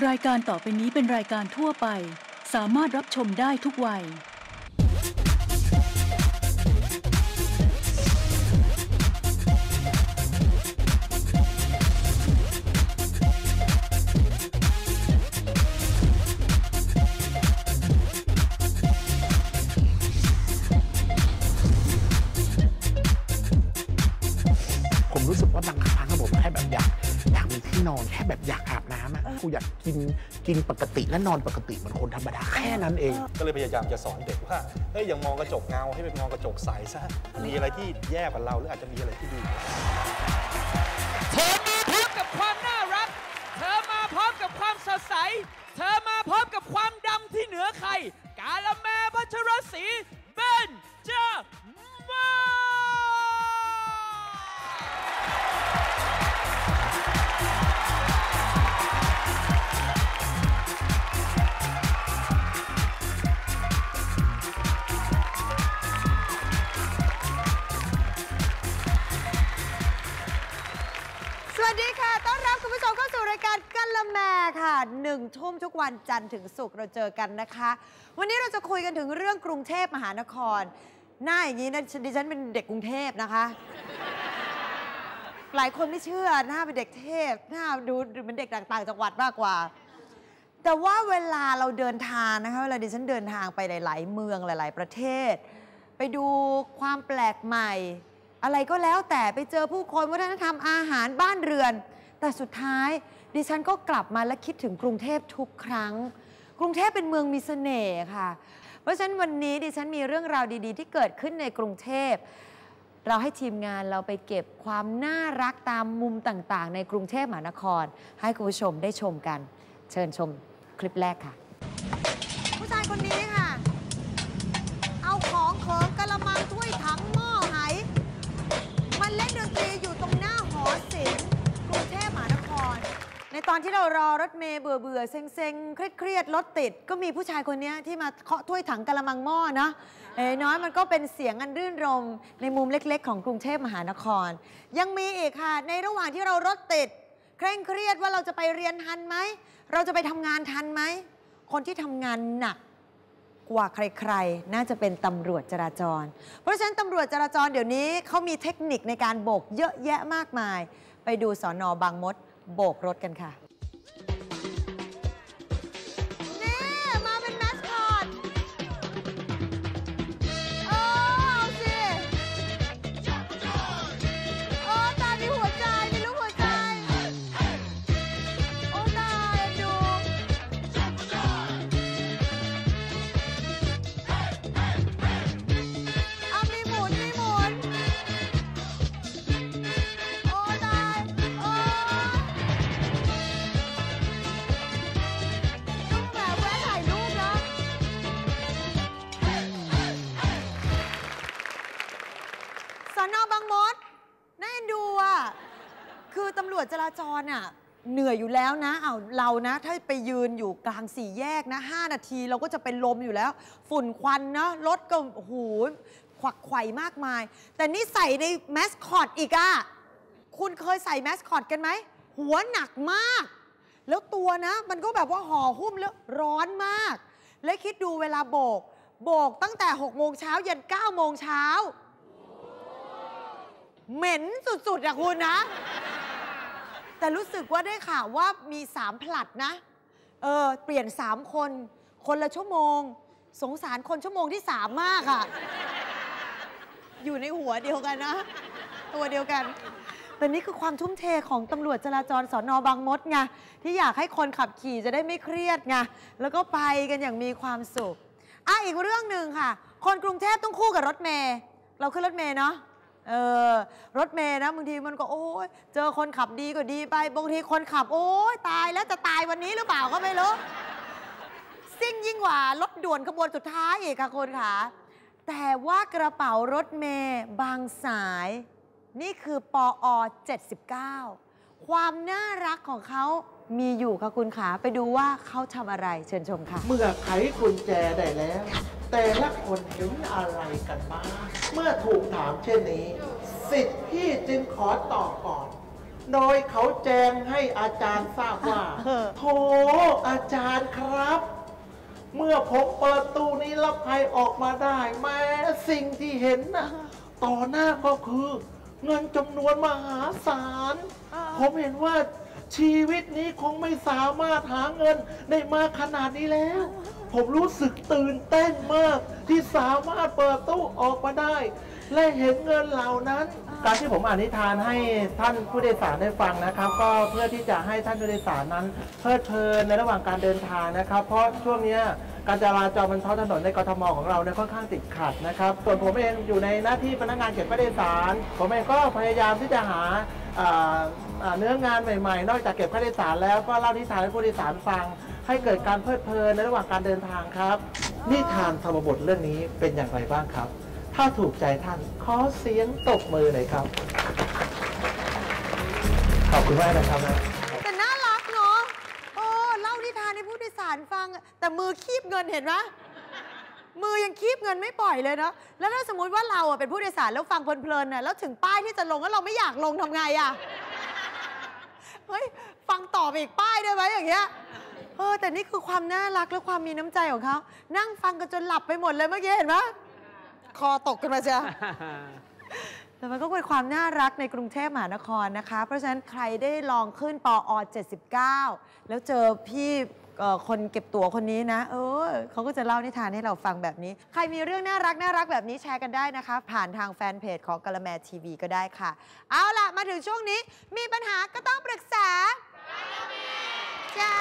รายการต่อไปนี้เป็นรายการทั่วไป สามารถรับชมได้ทุกวัย ผมรู้สึกว่าบางครั้งอะผมแค่แบบอยากอยากมีที่นอนแค่แบบอยากอาบ อะกูอยากกินกินปกติและนอนปกติเหมือนคนธรรมดาแค่นั้นเอง ก็เลยพยายามจะสอนเด็กว่าเฮ้ยอย่างมองกระจกเงาให้เป็นมองกระจกใสซะมีอะไรที่แย่กว่าเราหรืออาจจะมีอะไรที่ดีกว่าเราเธอมาพร้อมกับความน่ารัก เธอมาพร้อมกับความสดใส เธอมาพร้อมกับความดำที่เหนือใคร กาละแมพัชรศรี แมค่ะหนึ่งทุ่มทุกวันจันทร์ถึงศุกร์เราเจอกันนะคะ วันนี้เราจะคุยกันถึงเรื่องกรุงเทพมหานคร หน้าอย่างนี้นะดิฉันเป็นเด็กกรุงเทพนะคะ หลายคนไม่เชื่อหน้าเป็นเด็กเทพหน้าดูเป็นเด็กต่างจังหวัดมากกว่า แต่ว่าเวลาเราเดินทางนะคะเวลาดิฉันเดินทางไปหลาย ๆ เมืองหลาย ๆ ประเทศ ไปดูความแปลกใหม่ อะไรก็แล้วแต่ไปเจอผู้คนวัฒนธรรมอาหารบ้านเรือน แต่สุดท้ายดิฉันก็กลับมาและคิดถึงกรุงเทพทุกครั้ง กรุงเทพเป็นเมืองมีเสน่ห์ค่ะ เพราะฉะนั้นวันนี้ดิฉันมีเรื่องราวดีๆ ที่เกิดขึ้นในกรุงเทพ เราให้ทีมงานเราไปเก็บความน่ารักตามมุมต่างๆ ในกรุงเทพมหานคร ให้คุณผู้ชมได้ชมกัน เชิญชมคลิปแรกค่ะ ผู้ชายคนนี้ค่ะ อนที่เรารอรถเมย์เบื่อเบื่อๆเซ็งเซ็งเครียดเครียดๆรถติด ก็มีผู้ชายคนนี้ที่มาเคาะถ้วยถังกะละมังหม้อนะเอ๋น้อยมันก็เป็นเสียงอันรื่นรม ในมุมเล็ก ๆ ของกรุงเทพมหานคร ยังมีอีกค่ะ ในระหว่างที่เรารถติด เคร่งเครียดว่าเราจะไปเรียนทันไหม เราจะไปทำงานทันไหม คนที่ทำงานหนักกว่าใครๆ น่าจะเป็นตำรวจจราจร เพราะฉะนั้นตำรวจจราจรเดี๋ยวนี้เขามีเทคนิคในการโบกเยอะแยะมากมาย ไปดูสอนอบางมดโบกรถกันค่ะ อนอบางมดน่าเอ็นดูอะคือตำรวจจราจรอะเหนื่อยอยู่แล้วนะเอาเรานะ ถ้าไปยืนอยู่กลางสี่แยกนะ 5 นาทีเราก็จะเป็นลมอยู่แล้ว ฝุ่นควันเนาะรถก็โอ้โหขวักไขว่มากมาย แต่นี่ใส่ในแมสคอตอีกอะคุณเคยใส่แมสคอตกันไหม หัวหนักมาก แล้วตัวนะ มันก็แบบว่าห่อหุ้มแล้วร้อนมาก และคิดดูเวลาโบก โบกตั้งแต่ 6 โมงเช้ายัน9โมงเช้า เหม็นสุดๆอะคุณนะ แต่รู้สึกว่าได้ข่าวว่ามีสามผลัดนะ เออ เปลี่ยนสามคน คนละชั่วโมง สงสารคนชั่วโมงที่สามมากอะอยู่ในหัวเดียวกันนะ ตัวเดียวกันแต่นี่คือความทุ่มเทของตำรวจจราจรสอนอบางมดไงที่อยากให้คนขับขี่จะได้ไม่เครียดไงแล้วก็ไปกันอย่างมีความสุขอะอีกเรื่องหนึ่งค่ะ คนกรุงเทพต้องคู่กับรถเมย์เราขึ้นรถเมย์เนาะ เออรถเมย์นะบางทีมันก็โอ้ยเจอคนขับดีก็ดีไปบางทีคนขับโอ้ยตายแล้วจะตายวันนี้หรือเปล่าก็ไม่รู้ซิ่งยิ่งกว่ารถด่วนขบวนสุดท้ายอีกค่ะคุณค่ะแต่ว่ากระเป๋ารถเมย์บางสาย นี่คือปอ79 ความน่ารักของเขามีอยู่ค่ะคุณขาไปดูว่าเขาทำอะไรเชิญชมค่ะ เมื่อไขกุญแจได้แล้ว แต่ละคนเห็นอะไรกันบ้าง เมื่อถูกถามเช่นนี้ สิทธิ์พี่จึงขอตอบก่อน โดยเขาแจ้งให้อาจารย์ทราบว่าโถอาจารย์ครับ เมื่อผมเปิดตู้นี้รับภัยออกมาได้ แม้สิ่งที่เห็นนะต่อหน้าก็คือ เงินจำนวนมหาศาล ผมเห็นว่า ชีวิตนี้คงไม่สามารถหาเงินได้มากขนาดนี้แล้ว ผมรู้สึกตื่นเต้นมากที่สามารถเปิดตู้ออกมาได้ และเห็นเงินเหล่านั้น การที่ผมอ่านนิทานให้ท่านผู้โดยสารได้ฟังนะครับ ก็เพื่อที่จะให้ท่านผู้โดยสารนั้น เพลิดเพลินในระหว่างการเดินทางนะครับ เพราะช่วงเนี้ยการจราจรบนท้องถนนในกรทมของเราเนี่ยค่อนข้างติดขัดนะครับ ส่วนผมเองอยู่ในหน้าที่พนักงานเก็บผู้โดยสาร ผมเองก็พยายามที่จะหา เนื้องานใหม่ๆ นอกจากเก็บผู้โดยสารแล้วก็เล่านิทานให้ผู้โดยสารฟัง ให้เกิดการเพลิดเพลินในระหว่างการเดินทางครับ นิทานธรรมบทเรื่องนี้เป็นอย่างไรบ้างครับ ถ้าถูกใจท่านขอเสียงตบมือหน่อยครับ ขอบคุณมากนะครับนะแต่น่ารักเนาะโอ้เล่านิทานให้ผู้โดยสารฟัง แต่มือคีบเงินเห็นไหมมือยังคีบเงินไม่ปล่อยเลยเนาะ แล้วถ้าสมมติว่าเราอะเป็นผู้โดยสารแล้วฟังเพลินๆน่ะแล้วถึงป้ายที่จะลงแล้วเราไม่อยากลงทำไงอะ เฮ้ยฟังต่อไปอีกป้ายได้ไหมอย่างเงี้ยเออแต่นี่คือความน่ารักและความมีน้ำใจของเขานั่งฟังกันจนหลับไปหมดเลยเมื่อกี้เห็นไหมคอตกกันมาเชียวแต่มันก็เป็นความน่ารักในกรุงเทพมหานครนะคะ เพราะฉะนั้นใครได้ลองขึ้นปอ79 แล้วเจอพี่ ก็คนเก็บตั๋วคนนี้นะ เออเขาก็จะเล่านิทานให้เราฟังแบบนี้ ใครมีเรื่องน่ารักน่ารักแบบนี้แชร์กันได้นะคะ ผ่านทางแฟนเพจของกะละแมทีวีก็ได้ค่ะ เอาล่ะ มาถึงช่วงนี้มีปัญหาก็ต้องปรึกษาจ้า